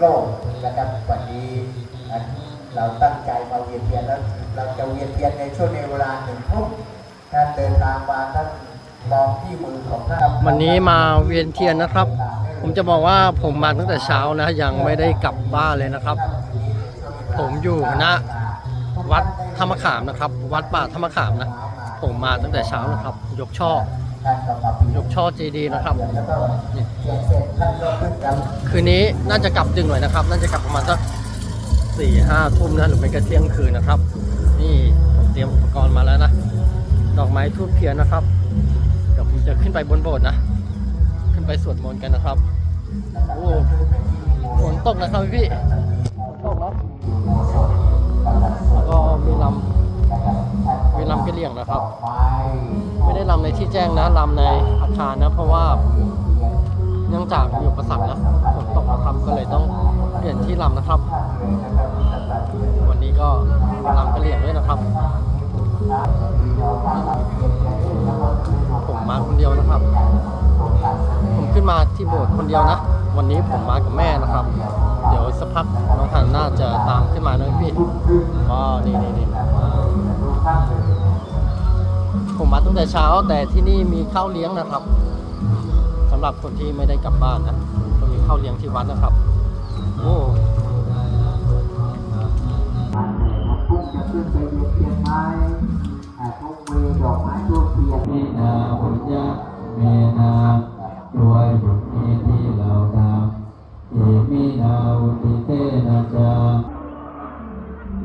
โลกนะครับวันนี้เราตั้งใจมาเวียนเทียนแล้วเราจะเวียนเทียนในช่วงในเวลาหนึ่งทุ่มท่านเดินทางมาท่านมองที่มือของท่านวันนี้มาเวียนเทียนนะครับ ผมจะบอกว่าผมมาตั้งแต่เช้านะยังไม่ได้กลับบ้านเลยนะครับ ผมอยู่ณวัดธรรมขามนะครับ วัดป่าธรรมขามนะ ผมมาตั้งแต่เช้านะครับ ยกช่อ ยนยกช่อเจดีนะครับแล้วก็เทียนเสร็จท่านก็ขึ้นกันคืนนี้น่าจะกลับดึกหน่อยนะครับ น่าจะกลับประมาณสักสี่ห้าทุ่มนะหรือไม่ก็เที่ยงคืนนะครับ นี่ผมเตรียมอุปกรณ์มาแล้วนะ ดอกไม้ทูบเทียนนะครับ เดี๋ยวผมจะขึ้นไปบนโบสถ์นะ ขึ้นไปสวดมนต์กันนะครับโอ้ฝนตกนะครับพี่ฝนตกเนาะแล้วก็มีลำมีลำกระเหลี่ยงนะครับไม่ได้ลำ ในที่แจ้งนะลำในอาคารนะ เพราะว่าเนื่องจากมีอุปสรรคนะฝนตกนะครับก็เลยต้องเปลี่ยนที่ลำนะครับ วันนี้ก็ลำกระเหลี่ยงด้วยนะครับ ผมมาคนเดียวนะครับ ผมขึ้นมาที่โบสถ์คนเดียวนะ วันนี้ผมมากับแม่นะครับ เดี๋ยวสักพักน้องทันน่าจะตามขึ้นมานะพี่ก็นี่นี่นี่ ผมมาตั้งแต่เช้า แต่ที่นี่มีข้าวเลี้ยงนะครับสำหรับคนที่ไม่ได้กลับบ้านนะก็มีข้าวเลี้ยงที่วัดนะครับ โอ้พุ่งจะขึ้นไปเวียนเทียนไม้อ่าพุ่งมือดอกไม้ทูบเทียนมินาบุญญาเมนาด้วยบุญนี้ที่เราทำอิมินาอุติเตนะจา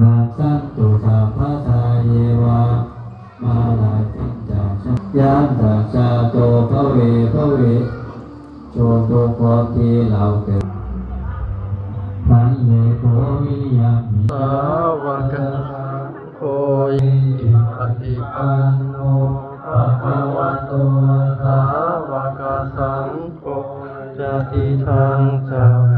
นาสันตุสัพพ จาชะยานสัจจาโตภเวภเวโชตุโคทีเราเกิดพันเลโกวิยามิสาวกโคยิปฏิปันโนภะคะวะโตสาวกสังโฆจติทางจาริ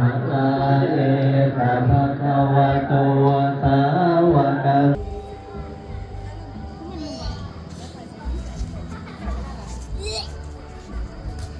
ở